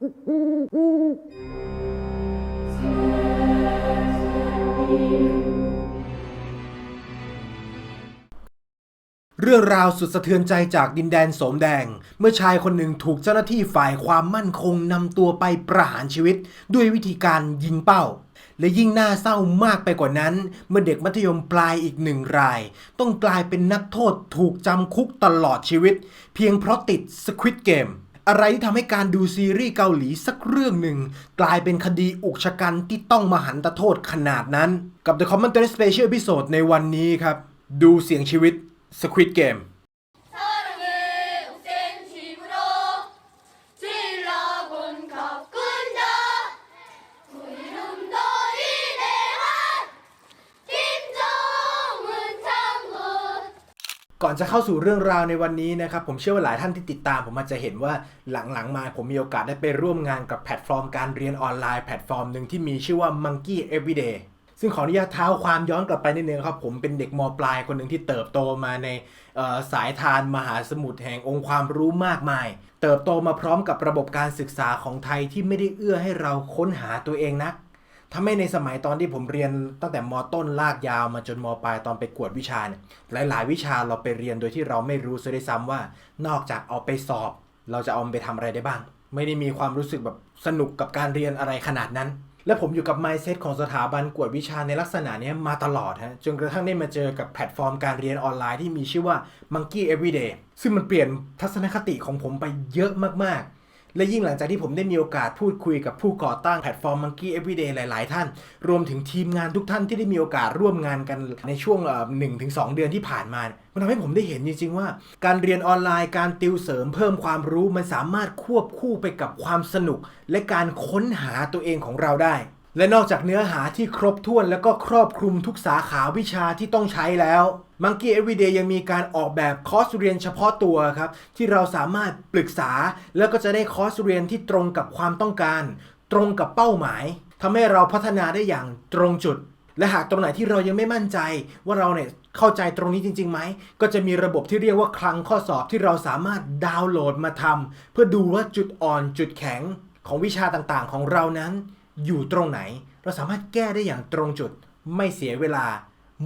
เรื่องราวสุดสะเทือนใจจากดินแดนโสมแดง เมื่อชายคนหนึ่งถูกเจ้าหน้าที่ฝ่ายความมั่นคงนำตัวไปประหารชีวิต ด้วยวิธีการยิงเป้า และยิ่งน่าเศร้ามากไปกว่านั้น เมื่อเด็กมัธยมปลายอีกหนึ่งราย ต้องกลายเป็นนักโทษถูกจำคุกตลอดชีวิต เพียงเพราะติด Squid Game อะไรที่ทำให้การดูซีรีส์เกาหลีสักเรื่องหนึ่ง กลายเป็นคดีอุกชะกันที่ต้องมาหันตโทษขนาดนั้น กับ The Commentary Special Episode ในวันนี้ครับ ดูเสียงชีวิต Squid Game อนจะเข้าสู่เรื่องราวในวันนี้นะครับ ผมเชื่อว่าหลายท่านที่ติดตาม ผมอาจจะเห็นว่าหลังๆมาผมมีโอกาสได้ไปร่วมงานกับแพลตฟอร์มการเรียนออนไลน์แพลตฟอร์มหนึ่งที่มีชื่อว่า Monkey Everyday ซึ่งขออนุญาตเท้าความย้อนกลับไปนิดนึงครับ ผมเป็นเด็กมปลายคนหนึ่งที่เติบโตมาในสายทานมหาสมุทรแห่งองค์ความรู้มากมาย เติบโตมาพร้อมกับระบบการศึกษาของไทยที่ไม่ได้เอื้อให้เราค้นหาตัวเองนัก ถ้าไม่ในสมัยตอนที่ผมเรียนตั้งแต่มต้นลากยาวมาจนมปลายตอนไปกวดวิชาเนี่ยหลาย ๆ วิชาเราไปเรียนโดยที่เราไม่รู้ซะด้วยซ้ำว่า นอกจากเอาไปสอบ เราจะเอาไปทำอะไรได้บ้าง ไม่ได้มีความรู้สึกแบบสนุกกับการเรียนอะไรขนาดนั้น และผมอยู่กับ mindset ของสถาบันกวดวิชาในลักษณะนี้มาตลอดฮะจนกระทั่งได้มาเจอกับแพลตฟอร์มการเรียนออนไลน์ที่มีชื่อว่า Monkey Everyday ซึ่งมันเปลี่ยนทัศนคติของผมไปเยอะมาก ๆ และยิ่งหลังจากที่ผมได้มีโอกาสพูดคุยกับผู้ก่อตั้งแพลตฟอร์ม Monkey Everyday หลาย ๆ ท่าน รวมถึงทีมงานทุกท่านที่ได้มีโอกาสร่วมงานกันในช่วงหนึ่งถึงสเดือนที่ผ่านมา มันทำให้ผมได้เห็นจริง ๆ ว่า การเรียนออนไลน์การติวเสริมเพิ่มความรู้มันสามารถควบคู่ไปกับความสนุก และการค้นหาตัวเองของเราได้และนอกจากเนื้อหาที่ครบถ้วนแล้วก็ครอบคลุมทุกสาขาวิชาที่ต้องใช้แล้ว Monkey Everyday ยังมีการออกแบบคอร์สเรียนเฉพาะตัวครับที่เราสามารถปรึกษา แล้วก็จะได้คอร์สเรียนที่ตรงกับความต้องการ ตรงกับเป้าหมายทำให้เราพัฒนาได้อย่างตรงจุด และหากตรงไหนที่เรายังไม่มั่นใจ ว่าเราเนี่ยเข้าใจตรงนี้จริงๆไหมก็จะมีระบบที่เรียกว่าคลังข้อสอบที่เราสามารถดาวน์โหลดมาทำเพื่อดูว่าจุดอ่อนจุดแข็งของวิชาต่างๆ ของเรานั้น อยู่ตรงไหน เราสามารถแก้ได้อย่างตรงจุด ไม่เสียเวลา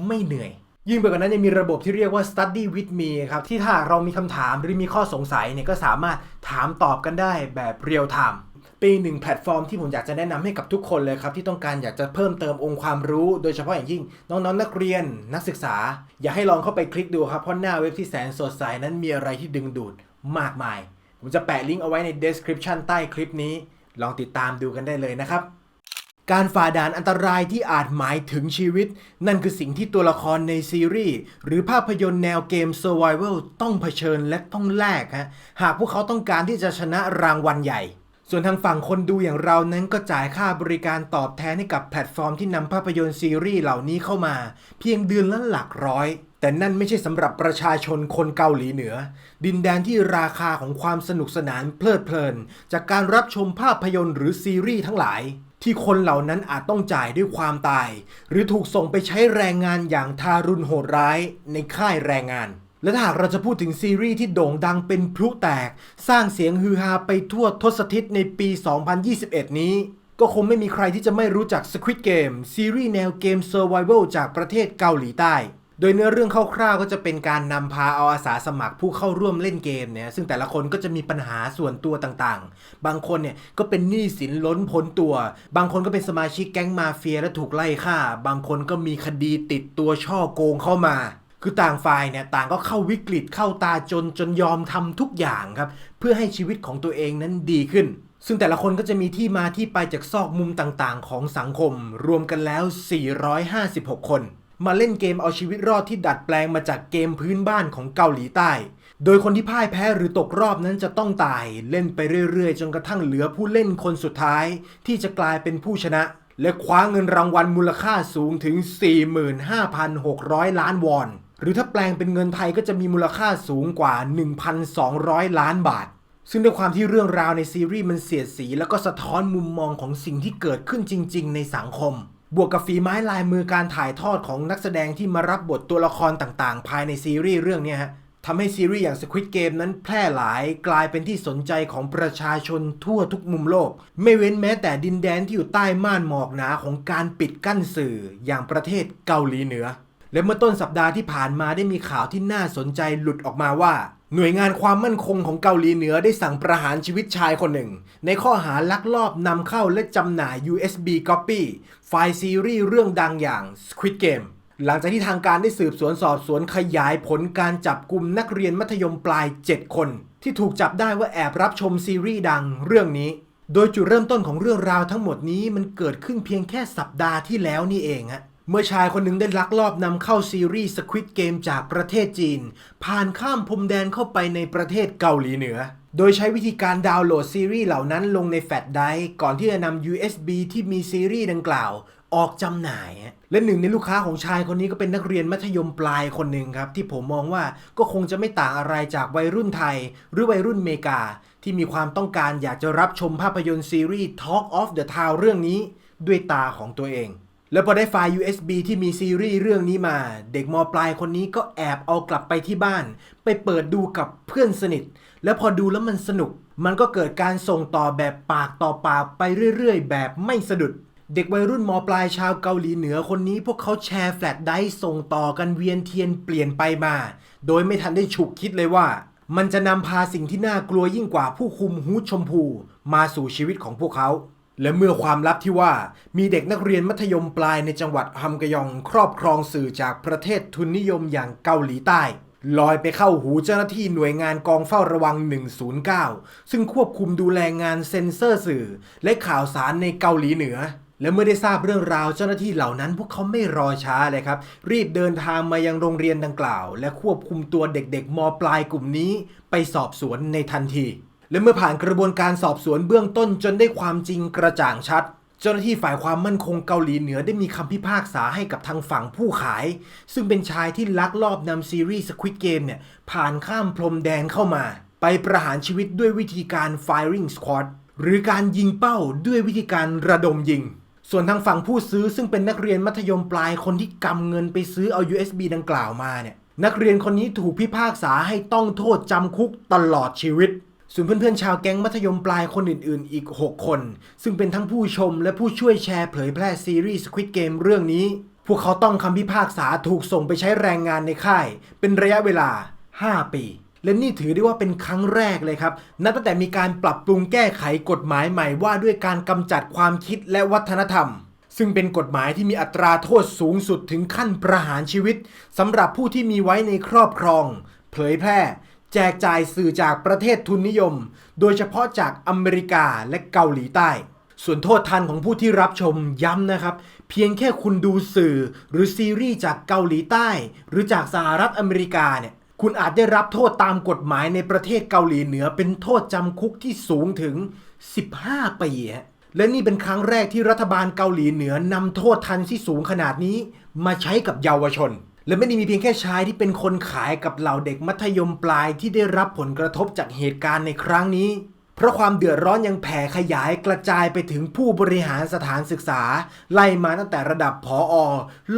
ไม่เหนื่อย ยิ่งไปกว่านั้นยังมีระบบที่เรียกว่า study with me ครับ ที่ถ้าเรามีคำถามหรือมีข้อสงสัยเนี่ยก็สามารถถามตอบกันได้แบบเรียลไทม์ป็นอีหนึ่งแพลตฟอร์มที่ผมอยากจะแนะนำให้กับทุกคนเลยครับที่ต้องการอยากจะเพิ่มเติมองค์ความรู้ โดยเฉพาะอย่างยิ่ง น้องๆนักเรียนนักศึกษา อยากให้ลองเข้าไปคลิกดูครับ เพราะหน้าเว็บที่แสนสดใสนั้นมีอะไรที่ดึงดูดมากมาย ผมจะแปะลิงก์เอาไว้ใน description ใต้คลิปนี้ ลองติดตามดูกันได้เลยนะครับ การฝ่าด่านอันตรายที่อาจหมายถึงชีวิต นั่นคือสิ่งที่ตัวละครในซีรีส์หรือภาพยนตร์แนวเกม Survival ต้องเผชิญและต้องแลกฮะหากพวกเขาต้องการที่จะชนะรางวัลใหญ่ ส่วนทางฝั่งคนดูอย่างเรานั้นก็จ่ายค่าบริการตอบแทนให้กับแพลตฟอร์มที่นำภาพยนตร์ซีรีส์เหล่านี้เข้ามา เพียงเดือนละหลักร้อยแต่นั่นไม่ใช่สำหรับประชาชนคนเกาหลีเหนือ ดินแดนที่ราคาของความสนุกสนานเพลิดเพลิน จากการรับชมภาพยนตร์หรือซีรีส์ทั้งหลาย ที่คนเหล่านั้นอาจต้องจ่ายด้วยความตาย หรือถูกส่งไปใช้แรงงานอย่างทารุณโหดร้ายในค่ายแรงงาน และถ้าหากเราจะพูดถึงซีรีส์ที่โด่งดังเป็นพลุแตก สร้างเสียงฮือฮาไปทั่วทศทิศในปี 2021 นี้ ก็คงไม่มีใครที่จะไม่รู้จัก Squid Game ซีรีส์แนวเกม Survival จากประเทศเกาหลีใต้ โดยเนื้อเรื่องคร่าวๆก็จะเป็นการนำพาเอาอาสาสมัครผู้เข้าร่วมเล่นเกมเนี่ยซึ่งแต่ละคนก็จะมีปัญหาส่วนตัวต่างๆ บางคนเนี่ยก็เป็นหนี้สินล้นพ้นตัว บางคนก็เป็นสมาชิกแก๊งมาเฟียและถูกไล่ฆ่า บางคนก็มีคดีติดตัวช่อโกงเข้ามาคือต่างฝ่ายเนี่ยต่างก็เข้าวิกฤตเข้าตาจนจนยอมทำทุกอย่างครับ เพื่อให้ชีวิตของตัวเองนั้นดีขึ้น ซึ่งแต่ละคนก็จะมีที่มาที่ไปจากซอกมุมต่างๆ ของสังคม รวมกันแล้ว 456 คน มาเล่นเกมเอาชีวิตรอดที่ดัดแปลงมาจากเกมพื้นบ้านของเกาหลีใต้ โดยคนที่พ่ายแพ้หรือตกรอบนั้นจะต้องตาย เล่นไปเรื่อยๆ จนกระทั่งเหลือผู้เล่นคนสุดท้าย ที่จะกลายเป็นผู้ชนะ และคว้าเงินรางวัลมูลค่าสูงถึง 45,600 ล้านวอน หรือถ้าแปลงเป็นเงินไทยก็จะมีมูลค่าสูงกว่า 1,200 ล้านบาทซึ่งด้วยความที่เรื่องราวในซีรีส์มันเสียดสี แล้วก็สะท้อนมุมมองของสิ่งที่เกิดขึ้นจริง ๆ ในสังคม บวกกับฝีไม้ลายมือการถ่ายทอดของนักแสดงที่มารับบทตัวละครต่างๆ ภายในซีรีส์เรื่องนี้ฮะทำให้ซีรีส์อย่าง Squid Game นั้นแพร่หลายกลายเป็นที่สนใจของประชาชนทั่วทุกมุมโลก ไม่เว้นแม้แต่ดินแดนที่อยู่ใต้ม่านหมอกหนาของการปิดกั้นสื่ออย่างประเทศเกาหลีเหนือ และเมื่อต้นสัปดาห์ที่ผ่านมาได้มีข่าวที่น่าสนใจหลุดออกมาว่า หน่วยงานความมั่นคงของเกาหลีเหนือได้สั่งประหารชีวิตชายคนหนึ่ง ในข้อหาลักลอบนำเข้าและจำหน่าย USB copy ไฟล์ซีรีส์เรื่องดังอย่าง Squid Game หลังจากที่ทางการได้สืบสวนสอบสวนขยายผลการจับกลุ่มนักเรียนมัธยมปลาย 7 คน ที่ถูกจับได้ว่าแอบรับชมซีรีส์ดังเรื่องนี้ โดยจุดเริ่มต้นของเรื่องราวทั้งหมดนี้มันเกิดขึ้นเพียงแค่สัปดาห์ที่แล้วนี่เองฮะ เมื่อชายคนหนึ่งได้ลักลอบนำเข้าซีรีส์ Squid Game จากประเทศจีน ผ่านข้ามพรมแดนเข้าไปในประเทศเกาหลีเหนือ โดยใช้วิธีการดาวน์โหลดซีรีส์เหล่านั้นลงในแฟลชไดร์ก่อนที่จะนำ USB ที่มีซีรีส์ดังกล่าว ออกจำหน่าย และหนึ่งในลูกค้าของชายคนนี้ก็เป็นนักเรียนมัธยมปลายคนหนึ่งครับ ที่ผมมองว่าก็คงจะไม่ต่างอะไรจากวัยรุ่นไทย หรือวัยรุ่นเมกา ที่มีความต้องการอยากจะรับชมภาพยนตร์ซีรีส์ Talk of the Town เรื่องนี้ ด้วยตาของตัวเอง แล้วพอได้ไฟล์ USB ที่มีซีรีส์เรื่องนี้มา เด็กมปลายคนนี้ก็แอบเอากลับไปที่บ้าน ไปเปิดดูกับเพื่อนสนิท แล้วพอดูแล้วมันสนุก มันก็เกิดการส่งต่อแบบปากต่อปากไปเรื่อยๆ แบบไม่สะดุด เด็กวัยรุ่นมปลายชาวเกาหลีเหนือคนนี้ พวกเขาแชร์แฟลชไดร์ส่งต่อกันเวียนเทียนเปลี่ยนไปมา โดยไม่ทันได้ฉุกคิดเลยว่า มันจะนำพาสิ่งที่น่ากลัวยิ่งกว่าผู้คุมฮูดชมพู มาสู่ชีวิตของพวกเขา และเมื่อความลับที่ว่ามีเด็กนักเรียนมัธยมปลายในจังหวัดฮัมกยอง ครอบครองสื่อจากประเทศทุนนิยมอย่างเกาหลีใต้ ลอยไปเข้าหูเจ้าหน้าที่หน่วยงานกองเฝ้าระวัง 109 ซึ่งควบคุมดูแลงานเซ็นเซอร์สื่อ และข่าวสารในเกาหลีเหนือ และเมื่อได้ทราบเรื่องราวเจ้าหน้าที่เหล่านั้น พวกเขาไม่รอช้าเลยครับ รีบเดินทางมายังโรงเรียนดังกล่าว และควบคุมตัวเด็กๆมปลายกลุ่มนี้ ไปสอบสวนในทันที และเมื่อผ่านกระบวนการสอบสวนเบื้องต้นจนได้ความจริงกระจ่างชัด เจ้าหน้าที่ฝ่ายความมั่นคงเกาหลีเหนือได้มีคำพิพากษาให้กับทางฝั่งผู้ขาย ซึ่งเป็นชายที่ลักลอบนำซีรีส์ Squid Game เนี่ยผ่านข้ามพรมแดนเข้ามา ไปประหารชีวิตด้วยวิธีการ firing squad หรือการยิงเป้าด้วยวิธีการระดมยิง ส่วนทางฝั่งผู้ซื้อซึ่งเป็นนักเรียนมัธยมปลายคนที่กำเงินไปซื้อเอา USB ดังกล่าวมาเนี่ยนักเรียนคนนี้ถูกพิพากษาให้ต้องโทษจำคุกตลอดชีวิต ส่วนเพื่อนๆชาวแก๊งมัธยมปลายคนอื่นๆ อีก 6 คน ซึ่งเป็นทั้งผู้ชมและผู้ช่วยแชร์เผยแพร่ซีรีส์ Squid Game เรื่องนี้ พวกเขาต้องคำพิพากษาถูกส่งไปใช้แรงงานในค่าย เป็นระยะเวลา 5 ปี และนี่ถือได้ว่าเป็นครั้งแรกเลยครับ นับตั้งแต่มีการปรับปรุงแก้ไขกฎหมายใหม่ว่าด้วยการกำจัดความคิดและวัฒนธรรมซึ่งเป็นกฎหมายที่มีอัตราโทษสูงสุดถึงขั้นประหารชีวิตสำหรับผู้ที่มีไว้ในครอบครอง เผยแพร่ แจกจ่ายสื่อจากประเทศทุนนิยม โดยเฉพาะจากอเมริกาและเกาหลีใต้ ส่วนโทษทันของผู้ที่รับชมย้ำนะครับ เพียงแค่คุณดูสื่อหรือซีรีส์จากเกาหลีใต้ หรือจากสหรัฐอเมริกาเนี่ยคุณอาจได้รับโทษตามกฎหมายในประเทศเกาหลีเหนือเป็นโทษจำคุกที่สูงถึง 15 ปีฮะและนี่เป็นครั้งแรกที่รัฐบาลเกาหลีเหนือนำโทษทันที่สูงขนาดนี้ มาใช้กับเยาวชน และไม่ได้มีเพียงแค่ชายที่เป็นคนขายกับเหล่าเด็กมัธยมปลายที่ได้รับผลกระทบจากเหตุการณ์ในครั้งนี้ เพราะความเดือดร้อนยังแผ่ขยายกระจายไปถึงผู้บริหารสถานศึกษา ไล่มาตั้งแต่ระดับผออ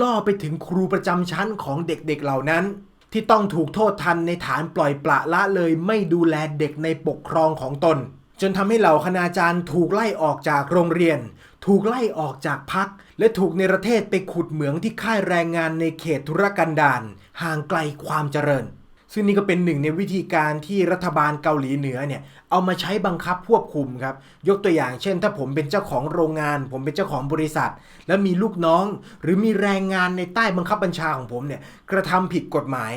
ล่อไปถึงครูประจำชั้นของเด็กๆเหล่านั้น ที่ต้องถูกโทษทันในฐานปล่อยปละละเลยไม่ดูแลเด็กในปกครองของตนจนทำให้เหล่าคณาจารย์ถูกไล่ออกจากโรงเรียน ถูกไล่ออกจากพัก และถูกในประเทศไปขุดเหมืองที่ค่ายแรงงานในเขตธุรกันดารห่างไกลความเจริญ ซึ่งนี่ก็เป็นหนึ่งในวิธีการที่รัฐบาลเกาหลีเหนือเนี่ยเอามาใช้บังคับควบคุมครับ ยกตัวอย่างเช่น ถ้าผมเป็นเจ้าของโรงงาน ผมเป็นเจ้าของบริษัท แล้วมีลูกน้อง หรือมีแรงงานในใต้บังคับบัญชาของผมเนี่ยกระทำผิดกฎหมาย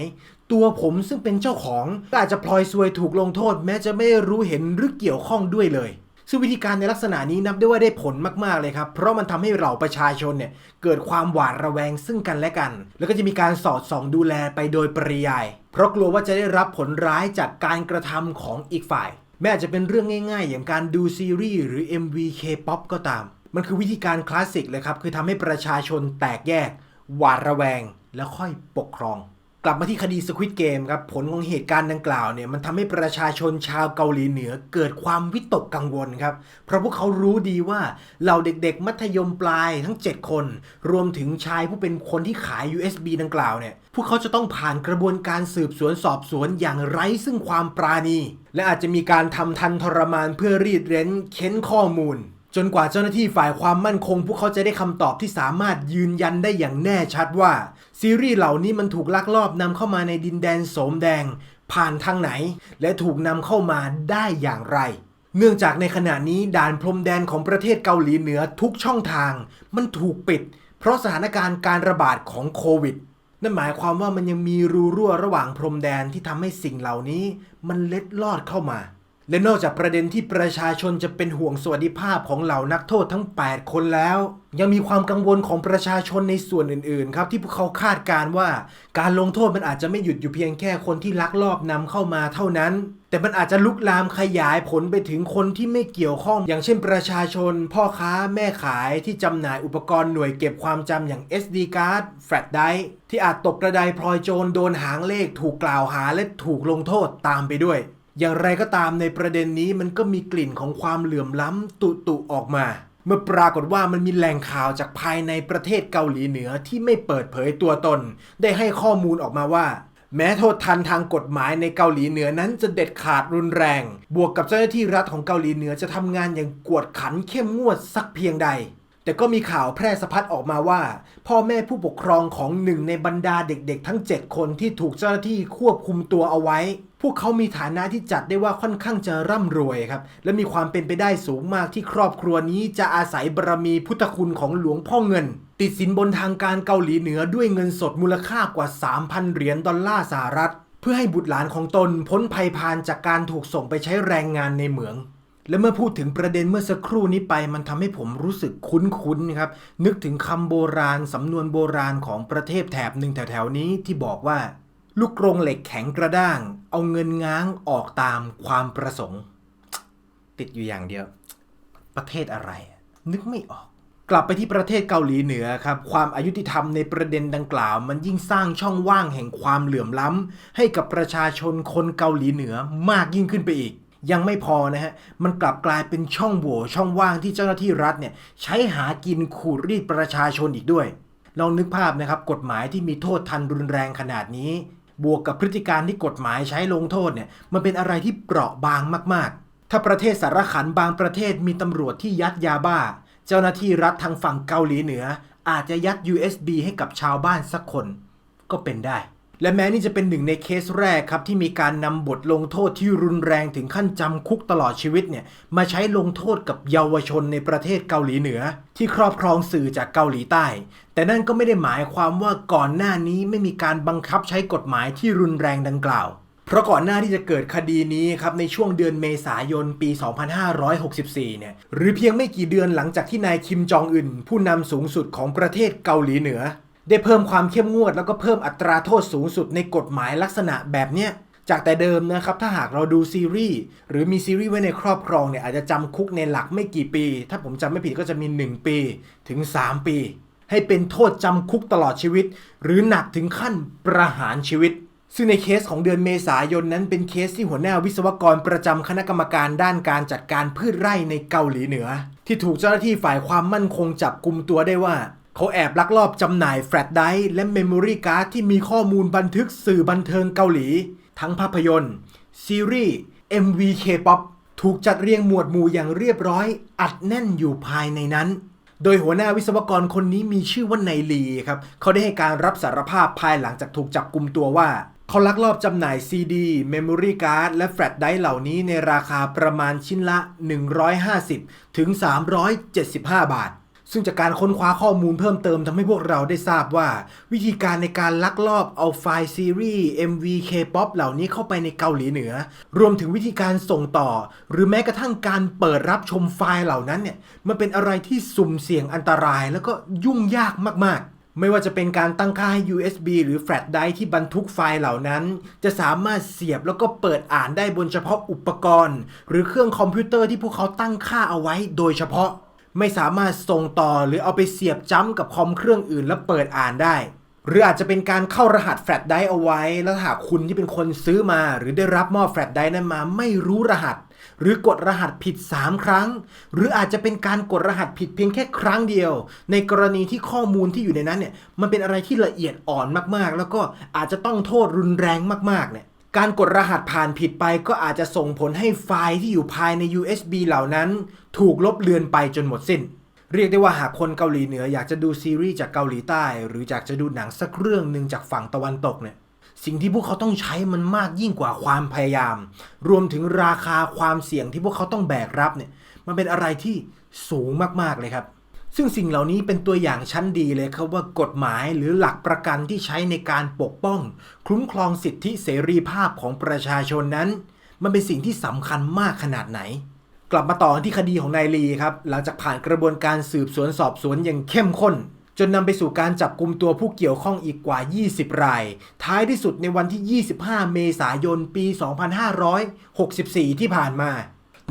ตัวผมซึ่งเป็นเจ้าของก็อาจจะพลอยซวยถูกลงโทษ แม้จะไม่รู้เห็นหรือเกี่ยวข้องด้วยเลย ซึ่งวิธีการในลักษณะนี้นับได้ว่าได้ผลมากๆเลยครับ เพราะมันทำให้เราประชาชนเนี่ยเกิดความหวาดระแวงซึ่งกันและกัน แล้วก็จะมีการสอดส่องดูแลไปโดยปริยาย เพราะกลัวว่าจะได้รับผลร้ายจากการกระทำของอีกฝ่ายแม้อาจจะเป็นเรื่องง่ายๆ อย่างการดูซีรีส์หรือ MV K-POP ก็ตาม มันคือวิธีการคลาสสิกเลยครับ คือทำให้ประชาชนแตกแยก หวาดระแวง แล้วค่อยปกครอง กลับมาที่คดี Squid Game ครับ ผลของเหตุการณ์ดังกล่าวเนี่ยมันทำให้ประชาชนชาวเกาหลีเหนือเกิดความวิตกกังวลครับ เพราะพวกเขารู้ดีว่าเหล่าเด็กๆ มัธยมปลายทั้ง 7 คน รวมถึงชายผู้เป็นคนที่ขาย USB ดังกล่าวเนี่ย พวกเขาจะต้องผ่านกระบวนการสืบสวนสอบสวนอย่างไร้ซึ่งความปราณี และอาจจะมีการทำทันทรมานเพื่อรีดเร้นเค้นข้อมูล จนกว่าเจ้าหน้าที่ฝ่ายความมั่นคง พวกเขาจะได้คำตอบที่สามารถยืนยันได้อย่างแน่ชัดว่า ซีรีส์เหล่านี้มันถูกลักลอบนำเข้ามาในดินแดนโสมแดง ผ่านทางไหน และถูกนำเข้ามาได้อย่างไร เนื่องจากในขณะนี้ด่านพรมแดนของประเทศเกาหลีเหนือทุกช่องทาง มันถูกปิด เพราะสถานการณ์การระบาดของโควิดนั่นหมายความว่ามันยังมีรูรั่วระหว่างพรมแดนที่ทำให้สิ่งเหล่านี้ มันเล็ดลอดเข้ามา และนอกจากประเด็นที่ประชาชนจะเป็นห่วงสวัสดิภาพของเหล่านักโทษทั้ง 8 คนแล้ว ยังมีความกังวลของประชาชนในส่วนอื่นๆ ครับที่พวกเขาคาดการว่าการลงโทษมันอาจจะไม่หยุดอยู่เพียงแค่คนที่ลักลอบนำเข้ามาเท่านั้น แต่มันอาจจะลุกลามขยายผลไปถึงคนที่ไม่เกี่ยวข้อง อย่างเช่นประชาชน พ่อค้าแม่ขายที่จำหน่ายอุปกรณ์หน่วยเก็บความจำอย่าง SD card flash drive ที่อาจตกกระไดพลอยโจรโดนหางเลขถูกกล่าวหาและถูกลงโทษตามไปด้วย อย่างไรก็ตามในประเด็นนี้มันก็มีกลิ่นของความเหลื่อมล้ำตุตุออกมา เมื่อปรากฏว่ามันมีแหล่งข่าวจากภายในประเทศเกาหลีเหนือที่ไม่เปิดเผยตัวตน ได้ให้ข้อมูลออกมาว่า แม้โทษทันทางกฎหมายในเกาหลีเหนือนั้นจะเด็ดขาดรุนแรง บวกกับเจ้าหน้าที่รัฐของเกาหลีเหนือจะทำงานอย่างกวดขันเข้มงวดสักเพียงใดแต่ก็มีข่าวแพร่สะพัดออกมาว่า พ่อแม่ผู้ปกครองของหนึ่งในบรรดาเด็กๆ ทั้ง 7 คนที่ถูกเจ้าหน้าที่ควบคุมตัวเอาไว้ พวกเขามีฐานะที่จัดได้ว่าค่อนข้างจะร่ำรวยครับ และมีความเป็นไปได้สูงมากที่ครอบครัวนี้จะอาศัยบารมีพุทธคุณของหลวงพ่อเงิน ติดสินบนทางการเกาหลีเหนือด้วยเงินสดมูลค่ากว่า 3,000 เหรียญดอลลาร์สหรัฐ เพื่อให้บุตรหลานของตนพ้นภัยพานจากการถูกส่งไปใช้แรงงานในเหมือง และเมื่อพูดถึงประเด็นเมื่อสักครู่นี้ไป มันทำให้ผมรู้สึกคุ้นๆครับ นึกถึงคำโบราณสำนวนโบราณของประเทศแถบหนึ่งแถวๆนี้ที่บอกว่า ลูกกรงเหล็กแข็งกระด้าง เอาเงินง้างออกตามความประสงค์ ติดอยู่อย่างเดียว ประเทศอะไร นึกไม่ออก กลับไปที่ประเทศเกาหลีเหนือครับ ความอายุติธรรมในประเด็นดังกล่าว มันยิ่งสร้างช่องว่างแห่งความเหลื่อมล้ำ ให้กับประชาชนคนเกาหลีเหนือมากยิ่งขึ้นไปอีกยังไม่พอนะฮะ มันกลับกลายเป็นช่องโหว่ช่องว่างที่เจ้าหน้าที่รัฐเนี่ยใช้หากินขูดรีดประชาชนอีกด้วย ลองนึกภาพนะครับ กฎหมายที่มีโทษทันรุนแรงขนาดนี้ บวกกับพฤติการที่กฎหมายใช้ลงโทษเนี่ยมันเป็นอะไรที่เปราะบางมาก ๆ ถ้าประเทศสารขันบางประเทศมีตำรวจที่ยัดยาบ้า เจ้าหน้าที่รัฐทางฝั่งเกาหลีเหนือ อาจจะยัด USB ให้กับชาวบ้านสักคน ก็เป็นได้ และแม้นี่จะเป็นหนึ่งในเคสแรกครับ ที่มีการนำบทลงโทษที่รุนแรงถึงขั้นจำคุกตลอดชีวิตเนี่ยมาใช้ลงโทษกับเยาวชนในประเทศเกาหลีเหนือ ที่ครอบครองสื่อจากเกาหลีใต้ แต่นั่นก็ไม่ได้หมายความว่าก่อนหน้านี้ไม่มีการบังคับใช้กฎหมายที่รุนแรงดังกล่าว เพราะก่อนหน้าที่จะเกิดคดีนี้ครับในช่วงเดือนเมษายนปี 2564 เนี่ยหรือเพียงไม่กี่เดือนหลังจากที่นายคิมจองอึนผู้นำสูงสุดของประเทศเกาหลีเหนือ ได้เพิ่มความเข้มงวด แล้วก็เพิ่มอัตราโทษสูงสุดในกฎหมายลักษณะแบบเนี้ยจากแต่เดิมนะครับถ้าหากเราดูซีรีส์หรือมีซีรีส์ไว้ในครอบครองเนี่ยอาจจะจำคุกในหลักไม่กี่ปี ถ้าผมจำไม่ผิดก็จะมี 1 ปีถึง 3 ปี ให้เป็นโทษจำคุกตลอดชีวิต หรือหนักถึงขั้นประหารชีวิต ซึ่งในเคสของเดือนเมษายนนั้นเป็นเคสที่หัวหน้าวิศวกรประจำคณะกรรมการด้านการจัดการพืชไร่ในเกาหลีเหนือ ที่ถูกเจ้าหน้าที่ฝ่ายความมั่นคงจับกลุ่มตัวได้ว่า เขาแอบลักลอบจำหน่ายแฟลชไดร์และเมมโมรี่การ์ดที่มีข้อมูลบันทึกสื่อบันเทิงเกาหลี ทั้งภาพยนตร์ ซีรีส์ MV K-POP ถูกจัดเรียงหมวดหมู่อย่างเรียบร้อย อัดแน่นอยู่ภายในนั้น โดยหัวหน้าวิศวกรคนนี้มีชื่อว่านายลีครับ เขาได้ให้การรับสารภาพภายหลังจากถูกจับกลุ่มตัวว่า เขาลักลอบจำหน่าย CD Memory Card และแฟลชไดร์เหล่านี้ในราคาประมาณชิ้นละ 150 ถึง 375 บาท ซึ่งจากการค้นคว้าข้อมูลเพิ่มเติมทำให้พวกเราได้ทราบว่า วิธีการในการลักลอบเอาไฟล์ซีรีส์ MV K-POP เหล่านี้เข้าไปในเกาหลีเหนือ รวมถึงวิธีการส่งต่อ หรือแม้กระทั่งการเปิดรับชมไฟล์เหล่านั้นเนี่ยมันเป็นอะไรที่สุ่มเสี่ยงอันตราย แล้วก็ยุ่งยากมากๆไม่ว่าจะเป็นการตั้งค่าให้ USB หรือแฟลชไดรฟ์ที่บรรทุกไฟล์เหล่านั้น จะสามารถเสียบแล้วก็เปิดอ่านได้บนเฉพาะอุปกรณ์ หรือเครื่องคอมพิวเตอร์ที่พวกเขาตั้งค่าเอาไว้โดยเฉพาะ ไม่สามารถส่งต่อหรือเอาไปเสียบจ้ำกับคอมเครื่องอื่นแล้วเปิดอ่านได้ หรืออาจจะเป็นการเข้ารหัสแฟลชไดร์เอาไว้ แล้วหากคุณที่เป็นคนซื้อมา หรือได้รับมอบแฟลชไดร์นั้นมาไม่รู้รหัส หรือกดรหัสผิด 3 ครั้ง หรืออาจจะเป็นการกดรหัสผิดเพียงแค่ครั้งเดียว ในกรณีที่ข้อมูลที่อยู่ในนั้นเนี่ยมันเป็นอะไรที่ละเอียดอ่อนมากๆ แล้วก็อาจจะต้องโทษรุนแรงมากๆเนี่ย การกดรหัสผ่านผิดไปก็อาจจะส่งผลให้ไฟล์ที่อยู่ภายใน USB เหล่านั้น ถูกลบเลือนไปจนหมดสิ้น เรียกได้ว่าหากคนเกาหลีเหนืออยากจะดูซีรีส์จากเกาหลีใต้ หรืออยากจะดูหนังสักเรื่องหนึ่งจากฝั่งตะวันตกเนี่ยสิ่งที่พวกเขาต้องใช้มันมากยิ่งกว่าความพยายาม รวมถึงราคาความเสี่ยงที่พวกเขาต้องแบกรับเนี่ยมันเป็นอะไรที่สูงมากๆเลยครับ ซึ่งสิ่งเหล่านี้เป็นตัวอย่างชั้นดีเลยครับว่ากฎหมายหรือหลักประกันที่ใช้ในการปกป้อง คุ้มครองสิทธิเสรีภาพของประชาชนนั้น มันเป็นสิ่งที่สำคัญมากขนาดไหน กลับมาต่อที่คดีของนายลีครับหลังจากผ่านกระบวนการสืบสวนสอบสวนอย่างเข้มข้นจนนำไปสู่การจับกลุ่มตัวผู้เกี่ยวข้องอีกกว่า 20 ราย ท้ายที่สุดในวันที่ 25 เมษายน ปี 2564 ที่ผ่านมา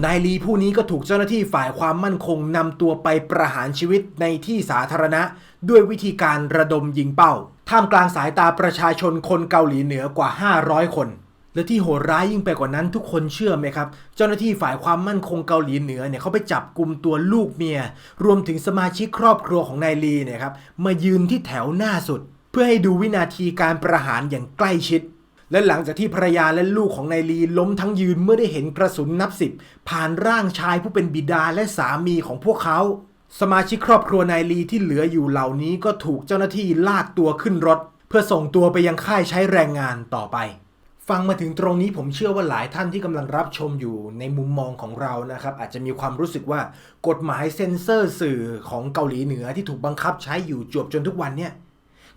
นายลีผู้นี้ก็ถูกเจ้าหน้าที่ฝ่ายความมั่นคงนำตัวไปประหารชีวิตในที่สาธารณะ ด้วยวิธีการระดมยิงเป้า ท่ามกลางสายตาประชาชนคนเกาหลีเหนือกว่า 500 คน และที่โหดร้ายยิ่งไปกว่านั้นทุกคนเชื่อไหมครับ เจ้าหน้าที่ฝ่ายความมั่นคงเกาหลีเหนือเนี่ยเขาไปจับกลุ่มตัวลูกเมีย รวมถึงสมาชิกครอบครัวของนายลีเนี่ยครับมายืนที่แถวหน้าสุด เพื่อให้ดูวินาทีการประหารอย่างใกล้ชิด และหลังจากที่ภรรยาและลูกของนายลีล้มทั้งยืนเมื่อได้เห็นกระสุนนับสิบผ่านร่างชายผู้เป็นบิดาและสามีของพวกเขา สมาชิกครอบครัวนายลีที่เหลืออยู่เหล่านี้ก็ถูกเจ้าหน้าที่ลากตัวขึ้นรถ เพื่อส่งตัวไปยังค่ายใช้แรงงานต่อไปฟังมาถึงตรงนี้ผมเชื่อว่าหลายท่านที่กำลังรับชมอยู่ในมุมมองของเรานะครับ อาจจะมีความรู้สึกว่ากฎหมายเซ็นเซอร์สื่อของเกาหลีเหนือที่ถูกบังคับใช้อยู่จวบจนทุกวันเนี่ย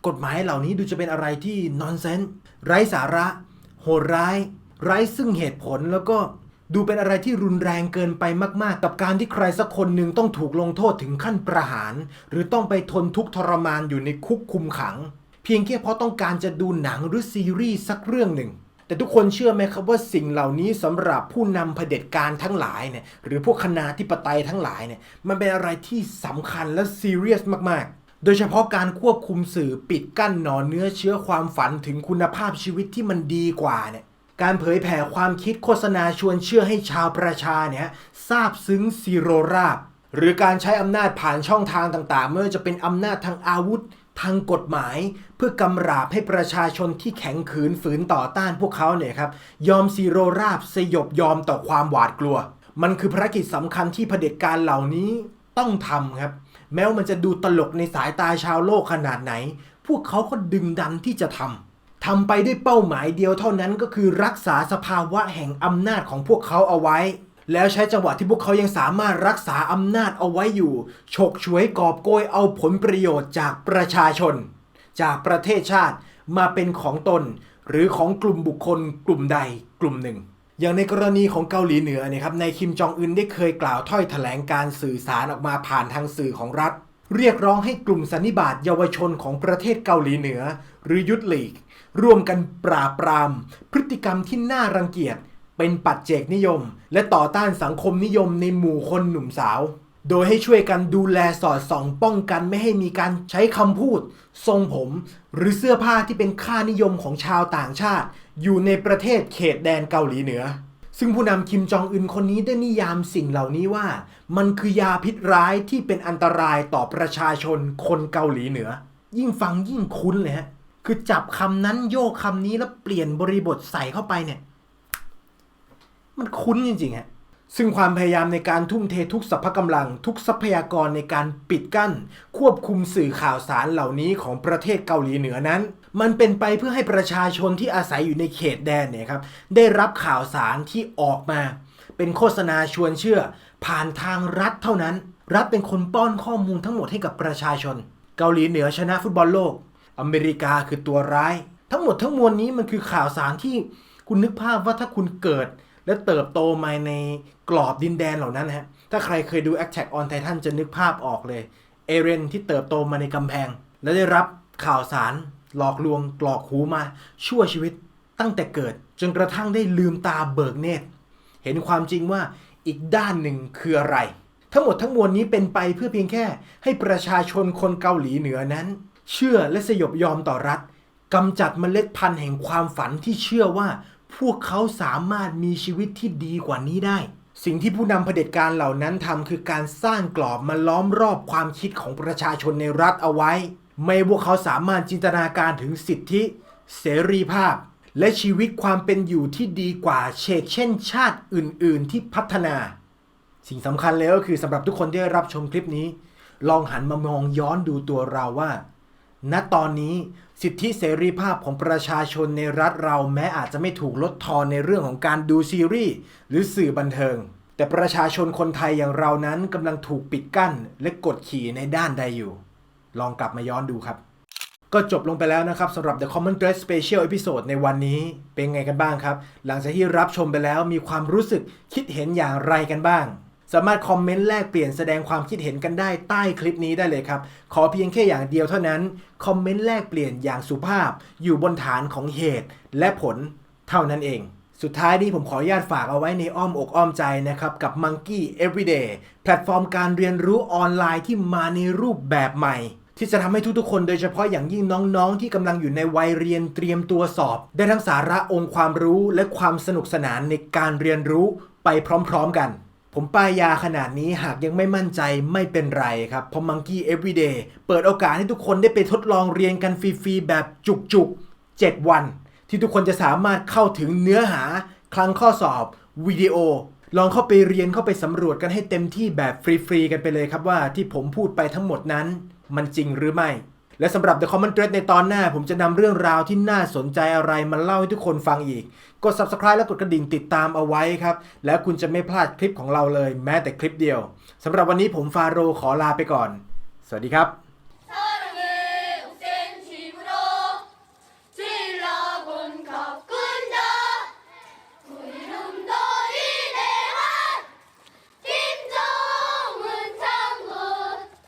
กฎหมายเหล่านี้ดูจะเป็นอะไรที่นอนเซนส์ไร้สาระ โหดร้าย ไร้ซึ่งเหตุผลแล้วก็ดูเป็นอะไรที่รุนแรงเกินไปมาก ๆ กับการที่ใครสักคนหนึ่งต้องถูกลงโทษถึงขั้นประหาร หรือต้องไปทนทุกข์ทรมานอยู่ในคุกคุมขัง เพียงแค่เพราะต้องการจะดูหนังหรือซีรีส์สักเรื่องหนึ่ง แต่ทุกคนเชื่อไหมครับว่าสิ่งเหล่านี้สำหรับผู้นำเผด็จการทั้งหลายเนี่ยหรือพวกคณาธิปไตยทั้งหลายเนี่ยมันเป็นอะไรที่สำคัญและซีเรียสมากๆ โดยเฉพาะการควบคุมสื่อปิดกั้นหนอนเนื้อเชื้อความฝันถึงคุณภาพชีวิตที่มันดีกว่าเนี่ยการเผยแผ่ความคิดโฆษณาชวนเชื่อให้ชาวประชาเนี่ยทราบซึ้งซีโรราบ หรือการใช้อำนาจผ่านช่องทางต่างๆไม่ว่าจะเป็นอำนาจทางอาวุธ ทางกฎหมาย เพื่อกำราบให้ประชาชนที่แข็งขืนฝืนต่อต้านพวกเขาเนี่ยครับยอมซีโรราบสยบยอมต่อความหวาดกลัว มันคือภารกิจสำคัญที่เผด็จการเหล่านี้ต้องทำครับ แม้ว่ามันจะดูตลกในสายตาชาวโลกขนาดไหน พวกเขาก็ดึงดันที่จะทำทำไปด้วยเป้าหมายเดียวเท่านั้นก็คือรักษาสภาวะแห่งอำนาจของพวกเขาเอาไว้ แล้วใช้จังหวะที่พวกเขายังสามารถรักษาอำนาจเอาไว้อยู่ ฉกฉวยกอบโกยเอาผลประโยชน์จากประชาชน จากประเทศชาติมาเป็นของตน หรือของกลุ่มบุคคลกลุ่มใดกลุ่มหนึ่ง อย่างในกรณีของเกาหลีเหนือเนี่ยครับนายคิมจองอึนได้เคยกล่าวถ้อยแถลงการสื่อสารออกมาผ่านทางสื่อของรัฐ เรียกร้องให้กลุ่มสันนิบาตเยาวชนของประเทศเกาหลีเหนือ หรือยุทธลีก ร่วมกันปราบปราม พฤติกรรมที่น่ารังเกียจ เป็นปัจเจกนิยม และต่อต้านสังคมนิยมในหมู่คนหนุ่มสาว โดยให้ช่วยกันดูแลสอดส่องป้องกันไม่ให้มีการใช้คำพูด ทรงผม หรือเสื้อผ้าที่เป็นค่านิยมของชาวต่างชาติ อยู่ในประเทศเขตแดนเกาหลีเหนือ ซึ่งผู้นำคิมจองอึนคนนี้ได้นิยามสิ่งเหล่านี้ว่า มันคือยาพิษร้ายที่เป็นอันตรายต่อประชาชนคนเกาหลีเหนือ ยิ่งฟังยิ่งคุ้นเลยฮะคือจับคำนั้นโยกคำนี้แล้วเปลี่ยนบริบทใส่เข้าไปเนี่ย มันคุ้นจริงๆฮะ ซึ่งความพยายามในการทุ่มเททุกสรรพกำลัง ทุกทรัพยากรในการปิดกั้น ควบคุมสื่อข่าวสารเหล่านี้ของประเทศเกาหลีเหนือนั้น มันเป็นไปเพื่อให้ประชาชนที่อาศัยอยู่ในเขตแดนเนี่ยครับได้รับข่าวสารที่ออกมา เป็นโฆษณาชวนเชื่อ ผ่านทางรัฐเท่านั้น รัฐเป็นคนป้อนข้อมูลทั้งหมดให้กับประชาชน เกาหลีเหนือชนะฟุตบอลโลก อเมริกาคือตัวร้าย ทั้งหมดทั้งมวลนี้มันคือข่าวสารที่คุณนึกภาพว่าถ้าคุณเกิดและเติบโตมาใน กรอบดินแดนเหล่านั้นฮะ ถ้าใครเคยดู Attack on Titan จะนึกภาพออกเลย เอเรนที่เติบโตมาในกำแพง และได้รับข่าวสาร หลอกลวงกรอกหูมา ชั่วชีวิตตั้งแต่เกิด จนกระทั่งได้ลืมตาเบิกเนตร เห็นความจริงว่าอีกด้านหนึ่งคืออะไร ทั้งหมดทั้งมวลนี้เป็นไปเพื่อเพียงแค่ ให้ประชาชนคนเกาหลีเหนือนั้น เชื่อและสยบยอมต่อรัฐกำจัดเมล็ดพันธุ์แห่งความฝันที่เชื่อว่าพวกเขาสามารถมีชีวิตที่ดีกว่านี้ได้ สิ่งที่ผู้นำเผด็จการเหล่านั้นทำคือการสร้างกรอบมาล้อมรอบความคิดของประชาชนในรัฐเอาไว้ ไม่ว่าพวกเขาสามารถจินตนาการถึงสิทธิ เสรีภาพ และชีวิตความเป็นอยู่ที่ดีกว่าเชกเช่น ชาติอื่น ๆ ที่พัฒนา สิ่งสำคัญเลยก็คือสำหรับทุกคนที่ได้รับชมคลิปนี้ ลองหันมามองย้อนดูตัวเราว่า ณตอนนี้สิทธิเสรีภาพของประชาชนในรัฐเราแม้อาจจะไม่ถูกลดทอนในเรื่องของการดูซีรีส์หรือสื่อบันเทิง แต่ประชาชนคนไทยอย่างเรานั้นกำลังถูกปิดกั้นและกดขี่ในด้านใดอยู่ ลองกลับมาย้อนดูครับ ก็จบลงไปแล้วนะครับสำหรับ The Common Thread Special Episode ในวันนี้เป็นไงกันบ้างครับ หลังจากที่รับชมไปแล้วมีความรู้สึกคิดเห็นอย่างไรกันบ้าง สามารถคอมเมนต์แลกเปลี่ยนแสดงความคิดเห็นกันได้ใต้คลิปนี้ได้เลยครับ ขอเพียงแค่อย่างเดียวเท่านั้น คอมเมนต์แลกเปลี่ยนอย่างสุภาพ อยู่บนฐานของเหตุและผลเท่านั้นเอง สุดท้ายนี้ผมขออนุญาตฝากเอาไว้ในอ้อมอกอ้อมใจนะครับ กับ Monkey Everyday แพลตฟอร์มการเรียนรู้ออนไลน์ที่มาในรูปแบบใหม่ที่จะทำให้ทุกๆ คนโดยเฉพาะอย่างยิ่งน้องๆ ที่กำลังอยู่ในวัยเรียนเตรียมตัวสอบ ได้ทั้งสาระองค์ความรู้และความสนุกสนานในการเรียนรู้ไปพร้อมๆกัน ผมป้ายยาขนาดนี้หากยังไม่มั่นใจไม่เป็นไรครับ เพราะ Monkey Everyday เปิดโอกาสให้ทุกคนได้ไปทดลองเรียนกันฟรีๆ แบบจุกๆ 7 วัน ที่ทุกคนจะสามารถเข้าถึงเนื้อหา คลังข้อสอบวิดีโอ ลองเข้าไปเรียนเข้าไปสำรวจกันให้เต็มที่แบบฟรีๆ กันไปเลยครับว่าที่ผมพูดไปทั้งหมดนั้น มันจริงหรือไม่ และสำหรับ The Common Thread ในตอนหน้า ผมจะนำเรื่องราวที่น่าสนใจอะไรมาเล่าให้ทุกคนฟังอีก กด subscribe และกดกระดิ่งติดตามเอาไว้ครับ แล้วคุณจะไม่พลาดคลิปของเราเลยแม้แต่คลิปเดียวสำหรับวันนี้ผมฟาโรขอลาไปก่อน สวัสดีครับ